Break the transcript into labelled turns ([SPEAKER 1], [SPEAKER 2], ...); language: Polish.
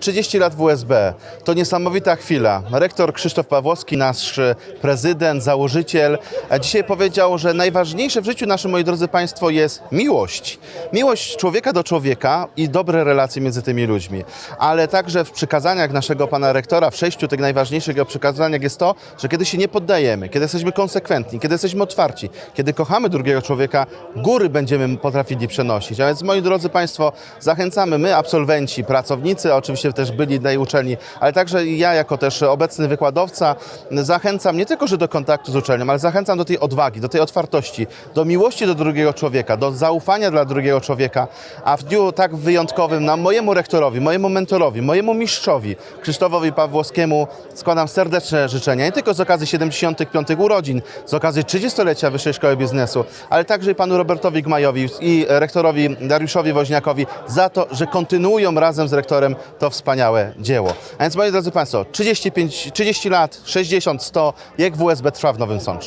[SPEAKER 1] 30 lat WSB to niesamowita chwila. Rektor Krzysztof Pawłowski, nasz e, prezydent, założyciel, dzisiaj powiedział, że najważniejsze w życiu naszym, moi drodzy Państwo, jest miłość. Miłość człowieka do człowieka i dobre relacje między tymi ludźmi. Ale także w przykazaniach naszego pana rektora, w sześciu tych najważniejszych jego przykazaniach jest to, że kiedy się nie poddajemy, kiedy jesteśmy konsekwentni, kiedy jesteśmy otwarci, kiedy kochamy drugiego człowieka, góry będziemy potrafili przenosić. A więc, moi drodzy Państwo, zachęcamy my, absolwenci, pracownicy, oczywiście też byli tej uczelni, ale także ja jako też obecny wykładowca zachęcam nie tylko, że do kontaktu z uczelnią, ale zachęcam do tej odwagi, do tej otwartości, do miłości do drugiego człowieka, do zaufania dla drugiego człowieka, a w dniu tak wyjątkowym na mojemu rektorowi, mojemu mentorowi, mojemu mistrzowi, Krzysztofowi Pawłowskiemu składam serdeczne życzenia, nie tylko z okazji 75 urodzin, z okazji 30-lecia Wyższej Szkoły Biznesu, ale także i panu Robertowi Gmajowi i rektorowi Dariuszowi Woźniakowi za to, że kontynuują razem z rektorem to wspaniałe dzieło. A więc moi drodzy Państwo, 35, 30 lat, 60, 100, jak WSB trwa w Nowym Sączu.